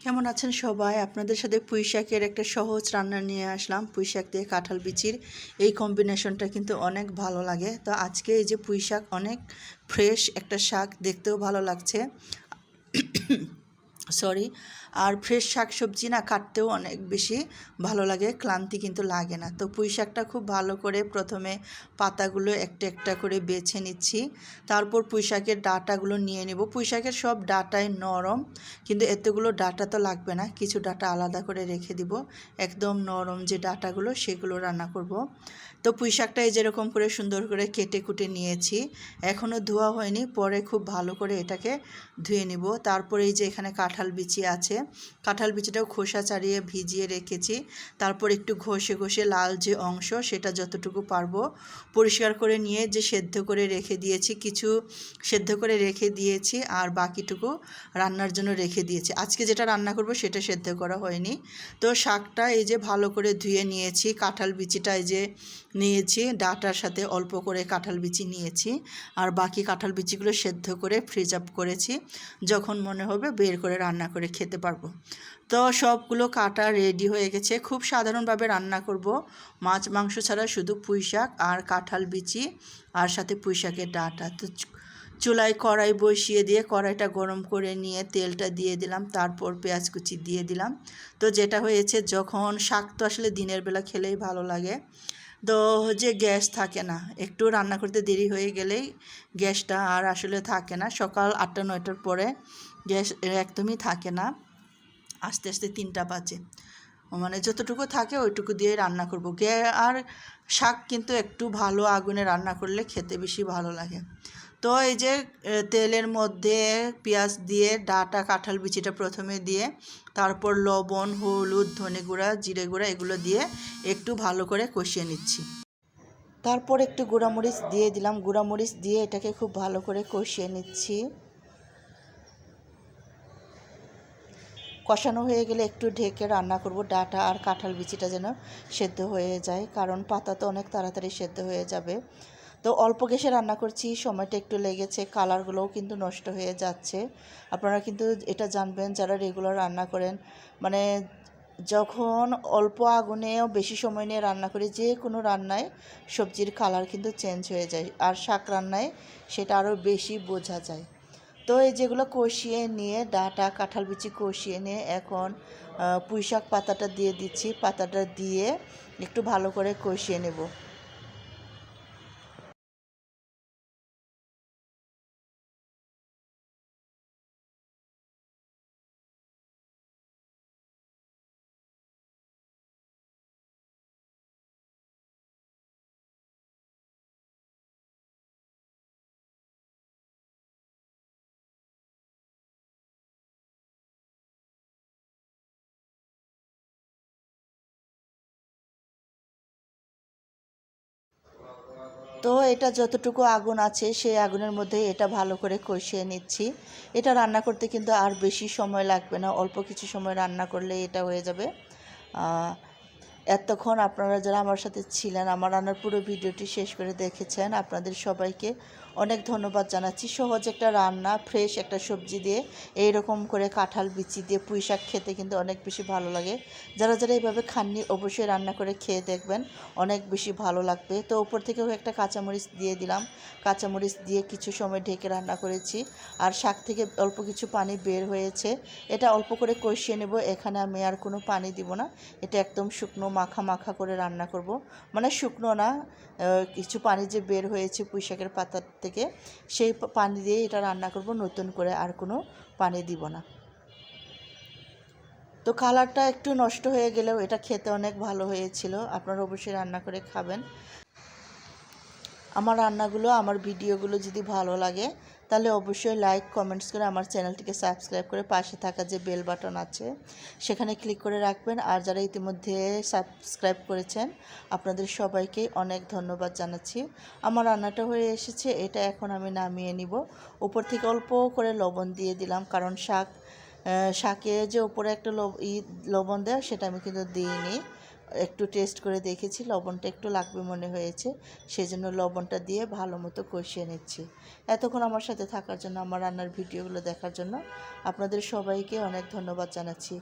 কেমন আছেন সবাই? আপনাদের সাথে পুঁই শাকের একটা সহজ রান্না নিয়ে আসলাম পুঁই শাক দিয়ে কাঁঠাল বিচির। এই কম্বিনেশনটা কিন্তু অনেক ভালো লাগে। তো আজকে এই যে পুঁই শাক অনেক ফ্রেশ একটা শাক, দেখতেও ভালো লাগছে। সরি আর ফ্রেশ শাক সবজি না কাটতেও অনেক বেশি ভালো লাগে, ক্লান্তি কিন্তু লাগে না। তো পুঁই শাকটা খুব ভালো করে প্রথমে পাতাগুলো একটা একটা করে বেছে নিচ্ছি, তারপর পুঁই শাকের ডাটাগুলো নিয়ে নেব। পুঁই শাকের সব ডাটাই নরম, কিন্তু এতগুলো ডাটা তো লাগবে না, কিছু ডাটা আলাদা করে রেখে দিব। একদম নরম যে ডাটাগুলো, সেগুলো রান্না করব। তো পুঁই শাকটা যেরকম করে সুন্দর করে কেটে কুটে নিয়েছি এখনও ধোয়া হয়নি, পরে খুব ভালো করে এটাকে ধুয়ে নিব। তারপরে এই যে এখানে কাঁঠাল বিচি আছে কাঁঠাল বিচিটাও খোসা ছাড়িয়ে ভিজিয়ে রেখেছি। তারপর একটু ঘষে ঘষে লাল যে অংশ, সেটা যতটুকু পারব পরিষ্কার করে নিয়ে যে সেদ্ধ করে রেখে দিয়েছি, কিছু সেদ্ধ করে রেখে দিয়েছি আর বাকিটুকু রান্নার জন্য রেখে দিয়েছি। আজকে যেটা রান্না করব সেটা সেদ্ধ করা হয়নি। তো শাকটা এই যে ভালো করে ধুয়ে নিয়েছি, কাঁঠাল বিচিটা এই যে নিয়েছি, ডাটার সাথে অল্প করে কাঁঠাল বিচি নিয়েছি আর বাকি কাঁঠাল বিচিগুলো সেদ্ধ করে ফ্রিজ আপ করেছি। যখন মনে হবে বের করে রান্না করে খেতে পারব। তো সবগুলো কাটা রেডি হয়ে গেছে। খুব সাধারণভাবে রান্না করব। মাছ, মাংস ছাড়া শুধু পুঁই শাক আর কাঁঠাল বিচি আর সাথে পুঁই শাকের ডাটা। তো চুলায় কড়াই বসিয়ে দিয়ে কড়াইটা গরম করে নিয়ে তেলটা দিয়ে দিলাম। তারপর পেঁয়াজ কুচি দিয়ে দিলাম। তো যেটা হয়েছে, যখন শাক তো আসলে দিনের বেলা খেলেই ভালো লাগে, তো যে গ্যাস থাকে না, একটু রান্না করতে দেরি হয়ে গেলেই গ্যাসটা আর আসলে থাকে না। সকাল আটটা, নয়টার পরে গ্যাস একদমই থাকে না। আস্তে আস্তে তিনটা বাজে। মানে যতটুকু থাকে ওইটুকু দিয়ে রান্না করব। গে, আর শাক কিন্তু একটু ভালো আগুনে রান্না করলে খেতে বেশি ভালো লাগে। তো এই যে তেলের মধ্যে পেঁয়াজ দিয়ে, ডাটা, কাঁঠাল বিচিটা প্রথমে দিয়ে, তারপর লবণ, হলুদ, ধনে গুঁড়া, জিরে গুঁড়া এগুলো দিয়ে একটু ভালো করে কষিয়ে নিচ্ছি। তারপর একটু গুঁড়ামরিচ দিয়ে দিলাম। গুঁড়ামরিচ দিয়ে এটাকে খুব ভালো করে কষিয়ে নিচ্ছি। কষানো হয়ে গেলে একটু ঢেকে রান্না করব। ডাটা আর কাঁঠাল বিচিটা যেন সেদ্ধ হয়ে যায়, কারণ পাতা তো অনেক তাড়াতাড়ি সেদ্ধ হয়ে যাবে। তো অল্প গ্যাসে রান্না করছি, সময়টা একটু লেগেছে, কালারগুলোও কিন্তু নষ্ট হয়ে যাচ্ছে। আপনারা কিন্তু এটা জানবেন, যারা রেগুলার রান্না করেন মানে যখন অল্প আগুনেও বেশি সময় নিয়ে রান্না করি, যে কোনো রান্নায় সবজির কালার কিন্তু চেঞ্জ হয়ে যায়, আর শাক রান্নায় সেটা আরও বেশি বোঝা যায়। তো এই যেগুলো কষিয়ে নিয়ে, ডাটা, কাঁঠাল বিচি কষিয়ে নিয়ে এখন পুঁই শাক পাতাটা দিয়ে দিচ্ছি। পাতাটা দিয়ে একটু ভালো করে কষিয়ে নেব। তো এটা যতটুকু আগুন আছে, সেই আগুনের মধ্যে এটা ভালো করে কষিয়ে নিচ্ছি। এটা রান্না করতে কিন্তু আর বেশি সময় লাগবে না। অল্প কিছু সময় রান্না করলে এটা হয়ে যাবে। এতক্ষণ আপনারা যারা আমার সাথে ছিলেন, আমার রান্নার পুরো ভিডিওটি শেষ করে দেখেছেন, আপনাদের সবাইকে অনেক ধন্যবাদ জানাচ্ছি। সহজ একটা রান্না ফ্রেশ একটা সবজি দিয়ে এই রকম করে কাঁঠাল বিচি দিয়ে পুঁই শাক খেতে কিন্তু অনেক বেশি ভালো লাগে। যারা যারা এইভাবে খাননি, অবশ্যই রান্না করে খেয়ে দেখবেন, অনেক বেশি ভালো লাগবে। তো ওপর থেকেও একটা কাঁচামরিচ দিয়ে দিলাম। কাঁচামরিচ দিয়ে কিছু সময় ঢেকে রান্না করেছি। আর শাক থেকে অল্প কিছু পানি বের হয়েছে। এটা অল্প করে কষিয়ে নেব, এখানে আমি আর কোনো পানি দিব না। এটা একদম শুকনো মাখা মাখা করে রান্না করব। মানে শুকনো না কিছু পানি যে বের হয়েছে পুঁইশাকের পাতার থেকে, সেই পানি দিয়ে এটা রান্না করব, নতুন করে আর কোনো পানি দিব না। তো কালারটা একটু নষ্ট হয়ে গেলেও এটা খেতে অনেক ভালো হয়েছিল, আপনারা অবশ্যই রান্না করে খাবেন। আমার রান্নাগুলো, আমার ভিডিওগুলো যদি ভালো লাগে, তাহলে অবশ্যই লাইক কমেন্টস করে আমার চ্যানেলটিকে সাবস্ক্রাইব করে পাশে থাকা যে বেল বাটন আছে, সেখানে ক্লিক করে রাখবেন। আর যারা ইতিমধ্যে সাবস্ক্রাইব করেছেন, আপনাদের সবাইকে অনেক ধন্যবাদ জানাচ্ছি। আমার রান্নাটা হয়ে এসেছে, এটা এখন আমি নামিয়ে নিব। উপর থেকে অল্প করে লবণ দিয়ে দিলাম, কারণ শাক শাকে যে উপরে একটা লবণ দেয়, সেটা আমি কিন্তু দিইনি। একটু টেস্ট করে দেখেছি, লবণটা একটু লাগবে মনে হয়েছে, সেজন্য লবণটা দিয়ে ভালো মতো কষিয়ে নিচ্ছি। এতক্ষণ আমার সাথে থাকার জন্য, আমার রান্নার ভিডিওগুলো দেখার জন্য আপনাদের সবাইকে অনেক ধন্যবাদ জানাচ্ছি।